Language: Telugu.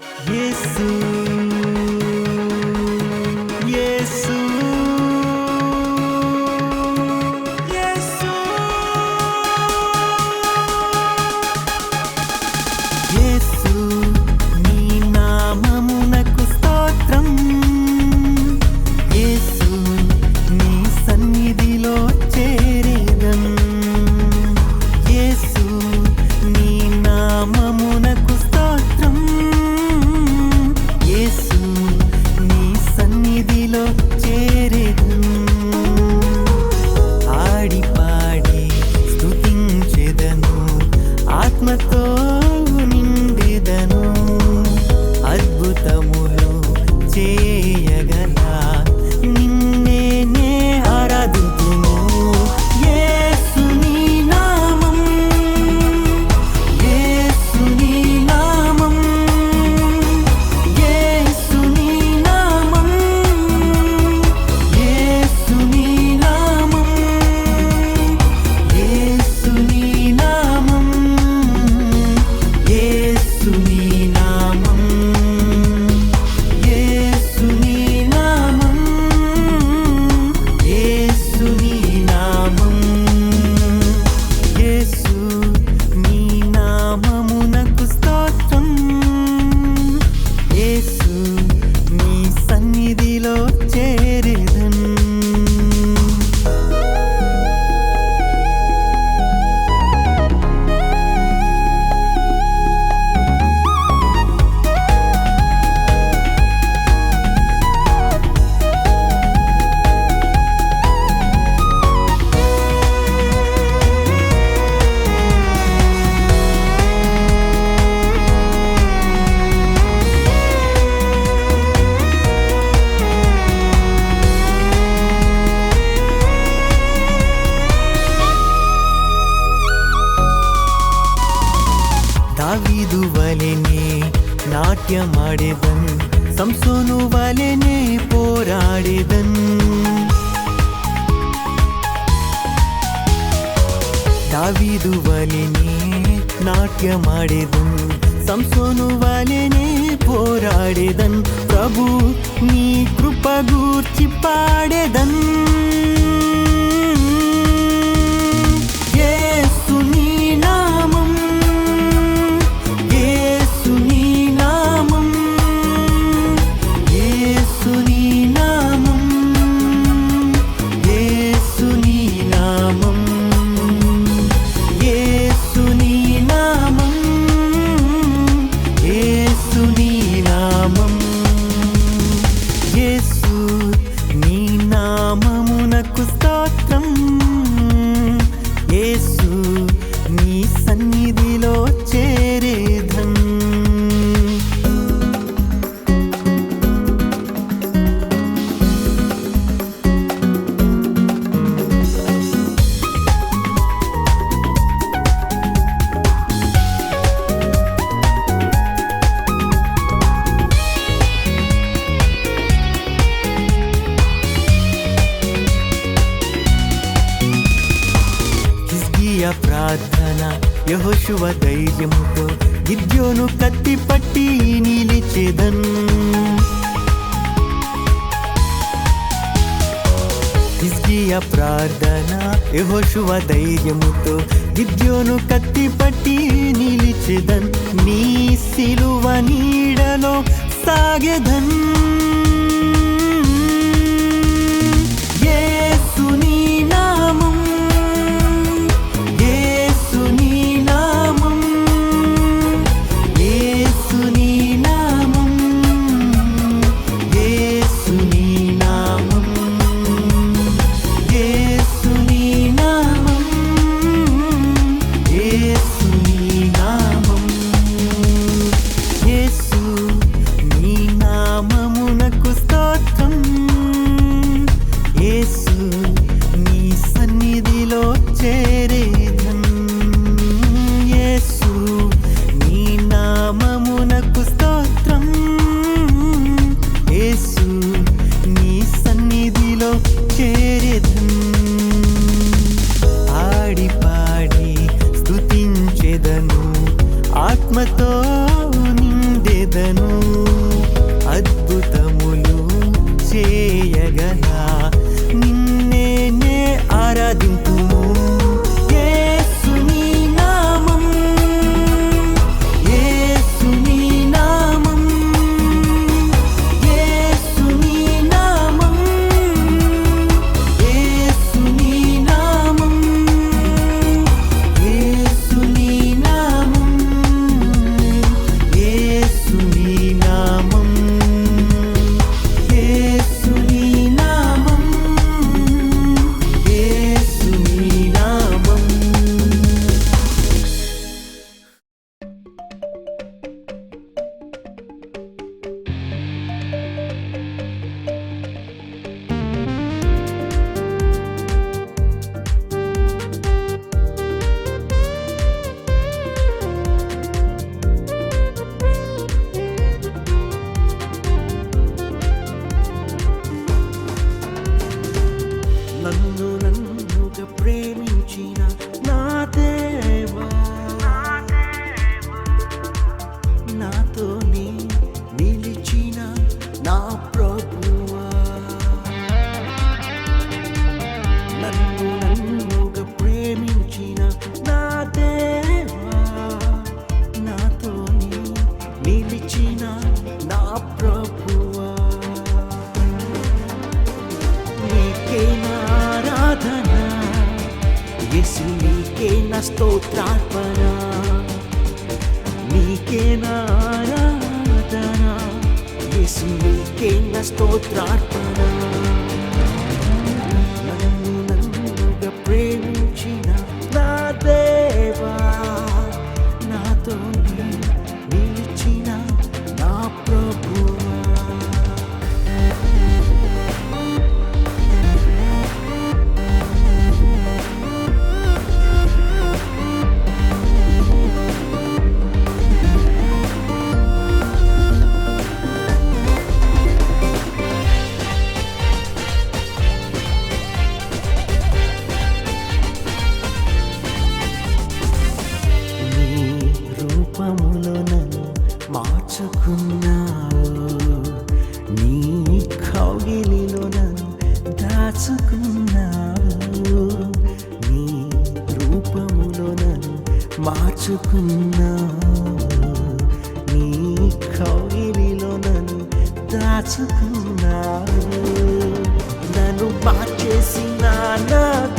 Yesu. Yeah, ತ್ಯಾಜ್ಯ ಮಾಡಿದನ್ ಸಂಸೋನು ಬಲೆನೇ ಪೋರಾಡಿದನು ದಾವಿದು ಬಲೆನೇ ನಾಟ್ಯ ಮಾಡಿದನು ಸಂಸೋನು ಬಲೆನೇ ಹೋರಾಡಿದನ್ ಪ್ರಭು ನೀ ಕೃಪಗೂರ್ಚಿ ಪಾಡೆದನ್ ಹೊಸುವ ಧೈರ್ಯ ಮುಟ್ಟು ಕತ್ತಿ ಪಟ್ಟಿ ನೀಲಿ ಚೇದನ್ಸ್ಕಿಯ ಪ್ರಾರ್ಥನಾ ಎ ಹೊಸುವ ಧೈರ್ಯ ಮುಟ್ಟು ಗಿದ್ಯೋನು ಕತ್ತಿ ಪಟ್ಟಿ ನೀಲಿ ಚೇದನ್ ನೀಸಿಲುವ ನೀಡಲು ಸಾಗದನ್ನು స్తోత్రార్పణ. నీకే నారాధన యేసు నీకే స్తోత్రార్పణ? మార్చుకున్నావు నీ కౌగిలిలో నన్ను దాచుకున్నావు. నీ రూపములో నన్ను మార్చుకున్నావు. నీ కౌగిలిలో నన్ను దాచుకున్నావు. నన్ను మార్చేసిన నా